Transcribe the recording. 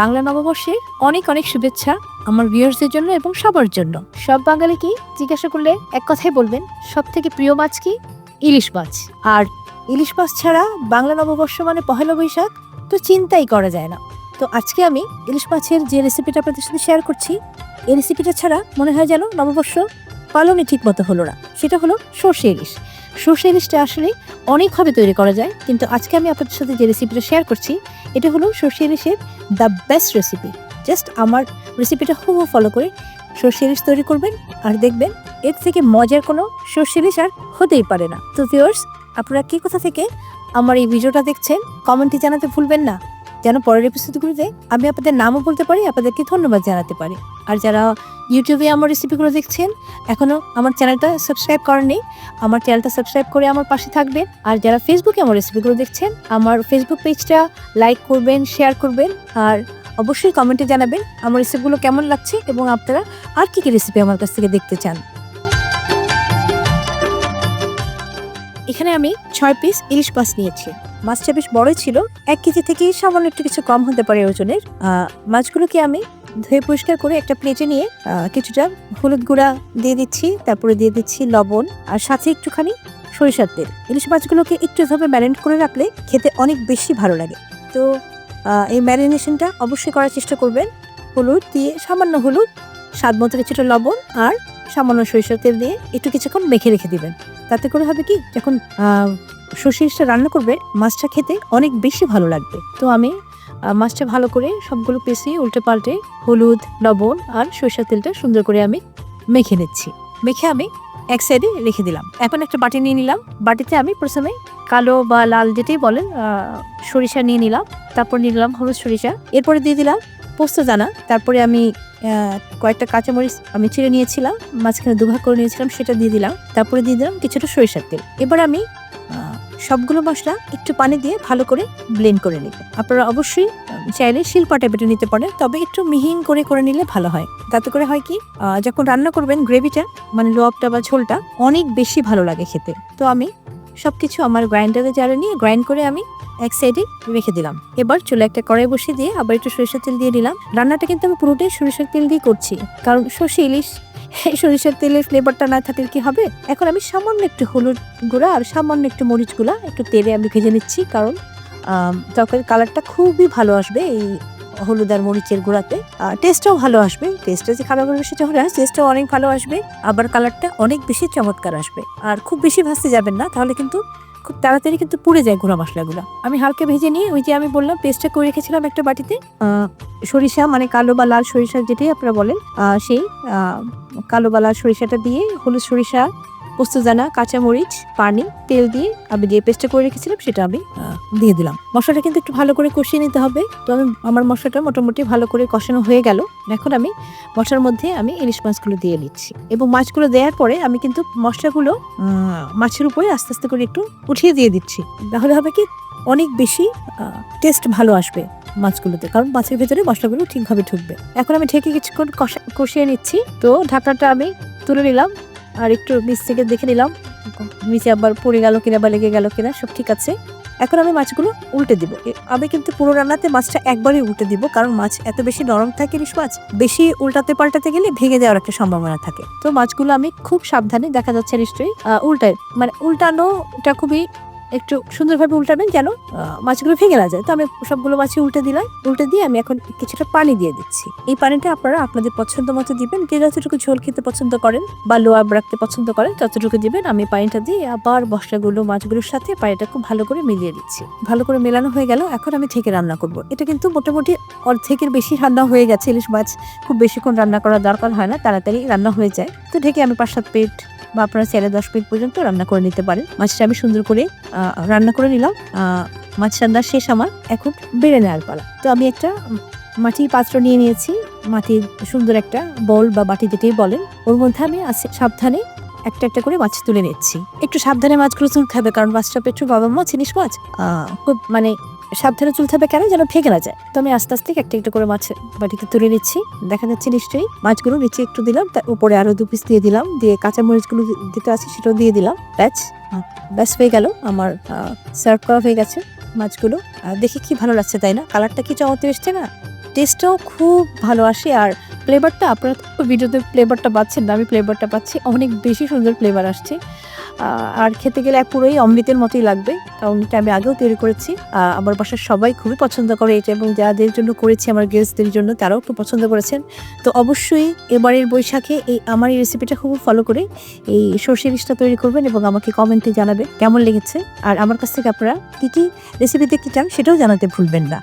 বাংলা নববর্ষে অনেক অনেক শুভেচ্ছা আমার ভিউয়ার্সদের জন্য এবং সবার জন্য। সব বাঙালি কি জিজ্ঞাসা করলে এক কথাই বলবেন সব থেকে প্রিয় মাছ কি? ইলিশ মাছ। আর ইলিশ মাছ ছাড়া বাংলা নববর্ষ মানে পহেলা বৈশাখ, তো চিন্তাই করা যায় না। তো আজকে আমি ইলিশ মাছের যে রেসিপিটা আপনাদের সাথে শেয়ার করছি, এই রেসিপিটা ছাড়া মনে হয় যেন নববর্ষ পালনই ঠিক মতো হলো না। সেটা হলো সর্ষে ইলিশ। সর্ষে ইলিশটা আসলে অনেকভাবে তৈরি করা যায়, কিন্তু আজকে আমি আপনাদের সাথে যে রেসিপিটা শেয়ার করছি এটা হলো সর্ষে ইলিশের দ্য বেস্ট রেসিপি জাস্ট আমার রেসিপিটা হুবহু ফলো করে সর্ষে ইলিশ তৈরি করবেন আর দেখবেন এর থেকে মজার কোনো সর্ষে ইলিশ আর হতেই পারে না। তো ভিউয়ার্স আপনারা কি কোথা থেকে আমার এই ভিডিওটা দেখছেন কমেন্টে জানাতে ভুলবেন না। যেন পরের এপিসোডগুলোতে আমি আপনাদের নামও বলতে পারি, আপনাদেরকে ধন্যবাদ জানাতে পারি। আর যারা ইউটিউবে আমার রেসিপিগুলো দেখছেন এখনও আমার চ্যানেলটা সাবস্ক্রাইব করেননি, আমার চ্যানেলটা সাবস্ক্রাইব করে আমার পাশে থাকবেন। আর যারা ফেসবুকে আমার রেসিপিগুলো দেখছেন, আমার ফেসবুক পেজটা লাইক করবেন শেয়ার করবেন, আর অবশ্যই কমেন্টে জানাবেন আমার রেসিপিগুলো কেমন লাগছে এবং আপনারা আর কী কী রেসিপি আমার কাছ থেকে দেখতে চান। এখানে আমি ছয় পিস ইলিশ মাছ নিয়েছি। মাছটা বেশ বড়ই ছিল, এক কেজি থেকে সামান্য একটু কিছু কম হতে পারে ওজনের। মাছগুলোকে আমি ধুয়ে পরিষ্কার করে একটা প্লেটে নিয়ে কিছুটা হলুদ গুঁড়া দিয়ে দিচ্ছি, তারপরে দিয়ে দিচ্ছি লবণ, আর সাথে একটুখানি সরিষার তেল। ইলিশ মাছগুলোকে একটু এভাবে ম্যারিনেট করে রাখলে খেতে অনেক বেশি ভালো লাগে। তো এই ম্যারিনেশনটা অবশ্যই করার চেষ্টা করবেন। হলুদ দিয়ে সামান্য হলুদ, স্বাদ মতো কিছুটা লবণ, আর সামান্য সরিষার তেল দিয়ে একটু কিছুক্ষণ মেখে রেখে দিবেন। তাতে করে হবে কি যখন আহ, সর্ষেটা রান্না করবে মাছটা খেতে অনেক বেশি ভালো লাগবে। তো আমি মাছটা ভালো করে সবগুলো পেঁচিয়ে উল্টে পাল্টে হলুদ লবণ আর সরিষার তেলটা সুন্দর করে আমি মেখে নিচ্ছি। মেখে আমি এক সাইডে রেখে দিলাম। এখন একটা বাটি নিয়ে নিলাম। বাটিতে আমি প্রথমে কালো বা লাল যেটাই বলেন সরিষা নিয়ে নিলাম। তারপর নিয়ে নিলাম হলুদ সরিষা। এরপরে দিয়ে দিলাম পোস্ত দানা। তারপরে আমি কয়েকটা কাঁচামরিচ আমি চিড়ে নিয়েছিলাম, মাঝখানে দুভাগ করে নিয়েছিলাম, সেটা দিয়ে দিলাম। তারপরে দিয়ে দিলাম কিছুটা সরিষার তেল। এবার আমি সবগুলো মশলা একটু পানি দিয়ে ভালো করে ব্লেন্ড করে নেব আপনারা অবশ্যই চাইলে শিলপাটা বেটে নিতে পারেন, তবে একটু মিহিন করে করে নিলে ভালো হয়। তাতে করে হয় কি যখন রান্না করবেন গ্রেভিটা মানে লোয়াপটা বা ঝোলটা, অনেক বেশি ভালো লাগে খেতে। তো আমি সবকিছু আমার গ্রাইন্ডারে জারে নিয়ে গ্রাইন্ড করে আমি এক সাইডে রেখে দিলাম। এবার চুলে একটা কড়াই বসিয়ে দিয়ে আবার একটু সরিষার তেল দিয়ে দিলাম। রান্নাটা কিন্তু আমি পুরোটাই সরিষার তেল দিয়ে করছি। কারণ সর্ষে ইলিশ সরিষার তেলের ফ্লেভারটা না থাকলে কি হবে? এখন আমি সামান্য একটু হলুদ গুঁড়া আর সামান্য একটু মরিচ গুঁড়া একটু তেলে আমি ভেজে নিচ্ছি। কারণ তরকারির কালারটা খুবই ভালো আসবে এই হলুদ আর মরিচের গুঁড়াতে। টেস্টটাও ভালো আসবে। টেস্টটা যে খারাপ হবে সেটা হলে টেস্টটাও অনেক ভালো আসবে। আবার কালারটা অনেক বেশি চমৎকার আসবে। আর খুব বেশি ভাজতে যাবেন না, তাহলে কিন্তু খুব তাড়াতাড়ি কিন্তু পুড়ে যায় গুঁড়া মশলাগুলো। আমি হালকা ভেজে নিয়ে ওই যে আমি বললাম পেস্টটা করে রেখেছিলাম একটা বাটিতে সরিষা মানে কালো বা লাল সরিষা যেটাই আপনারা বলেন সেই কালো বা লাল সরিষাটা দিয়ে হলুদ সরিষা পোস্তদানা, কাঁচামরিচ, পানি, তেল দিয়ে আমি যে পেস্টটা করে রেখেছিলাম সেটা আমি দিয়ে দিলাম। মশলাটা কিন্তু একটু ভালো করে কষিয়ে নিতে হবে। তো আমি, আমার মশলাটা মোটামুটি ভালো করে কষানো হয়ে গেল। এখন আমি মশলার মধ্যে আমি ইলিশ মাছগুলো দিয়ে নিচ্ছি। এবং মাছগুলো দেওয়ার পরে আমি কিন্তু মশলাগুলো মাছের উপরে আস্তে আস্তে করে একটু উঠিয়ে দিয়ে দিচ্ছি। তাহলে হবে কি, অনেক বেশি টেস্ট ভালো আসবে মাছগুলোতে। কারণ মাছের ভেতরে মশলাগুলো ঠিকভাবে ঢুকবে। এখন আমি ঢেকে কিছুক্ষণ কষা- কষিয়ে নিচ্ছি। তো ঢাকনাটা আমি তুলে নিলাম। আর একটু নিচ থেকে দেখে নিলাম। নিচে আবার পড়ে গেল কিনা বা লেগে গেল কিনা, সব ঠিক আছে। এখন আমি মাছগুলো উল্টে দিব। আমি কিন্তু পুরো রান্নাতে মাছটা একবারই উল্টে দিব, কারণ মাছ এত বেশি নরম থাকে ইলিশ মাছ, বেশি উল্টাতে পাল্টাতে গেলে ভেঙে যাওয়ার একটা সম্ভাবনা থাকে। তো মাছগুলো আমি খুব সাবধানে, দেখা যাচ্ছে নিশ্চয়ই উল্টায় মানে উল্টানোটা খুবই একটু সুন্দরভাবে উল্টাবেন যেন মাছগুলো ভেঙে না যায়। তো আমি সবগুলো মাছই উল্টে দিলাম। উল্টে দিয়ে আমি এখন কিছুটা পানি দিয়ে দিচ্ছি। এই পানিটা আপনারা আপনাদের পছন্দ মতো দিবেন। যে যতটুকু ঝোল খেতে পছন্দ করেন বা লোয়ার রাখতে পছন্দ করেন, ততটুকু দিবেন। আমি পানিটা দিয়ে আবার মশলাগুলো, মাছগুলোর সাথে পানিটা খুব ভালো করে মিলিয়ে দিচ্ছি ভালো করে মেলানো হয়ে গেল। এখন আমি থেকে রান্না করব। এটা কিন্তু মোটামুটি অর্ধেকের বেশি রান্না হয়ে গেছে। ইলিশ মাছ খুব বেশিক্ষণ রান্না করার দরকার হয় না। তাড়াতাড়ি রান্না হয়ে যায়। তো ঢেকে আমি পাঁচ সাত প্লেট বা আপনারা চাইলে দশ মিনিট পর্যন্ত রান্না করে নিতে পারেন। মাছটা আমি সুন্দর করে রান্না করে নিলাম। মাছ রান্না শেষ আমার। এখন বেড়ে নেওয়ার পালা। তো আমি একটা মাটির পাত্র নিয়ে নিয়েছি। মাটির সুন্দর একটা বল বা বাটি যেটাই বলেন, ওর মধ্যে আমি সাবধানে একটা একটা করে মাছ তুলে নিচ্ছি। একটু সাবধানে মাছগুলো তুলতে হবে, কারণ মাছটা পেট্রো বাবা মাছ জিনিস মাছ খুব মানে সাবধানে তুলতে হবে কেন? যেন ফেঁকে না যায়। তো আমি আস্তে আস্তে একটা একটা করে মাছ বাটিতে তুলে নিচ্ছি। দেখা যাচ্ছে নিশ্চয়ই মাছগুলো নিচে একটু দিলাম তার উপরে আরও দু পিস দিয়ে দিলাম। দিয়ে কাঁচা মরিচগুলো দি- দিতে আছে সেটাও দিয়ে দিলাম। আহ, ব্যাস হয়ে গেল আমার সার্ভ করা হয়ে গেছে মাছগুলো। দেখে কি ভালো লাগছে তাই না? কালারটা কি চমৎকার এসছে না? টেস্টটাও খুব ভালো আসে। আর ফ্লেভারটা আপনারা ভিডিওতে ফ্লেভারটা পাচ্ছেন না। আমি ফ্লেভারটা পাচ্ছি। অনেক বেশি সুন্দর ফ্লেভার আসছে। আর খেতে গেলে পুরোই অমৃতের মতোই লাগবে। কারণ এটা আমি আগেও তৈরি করেছি। আমার বাসার সবাই খুবই পছন্দ করে এটা এবং যাদের জন্য করেছি আমার গেস্টদের জন্য তারাও খুব পছন্দ করেছেন। তো অবশ্যই এবারের বৈশাখে এই আমার এই রেসিপিটা খুব ফলো করে এই সর্ষে ইলিশটা তৈরি করবেন এবং আমাকে কমেন্টে জানাবেন কেমন লেগেছে। আর আমার কাছ থেকে আপনারা কী কী রেসিপি দেখতে চান সেটাও জানাতে ভুলবেন না।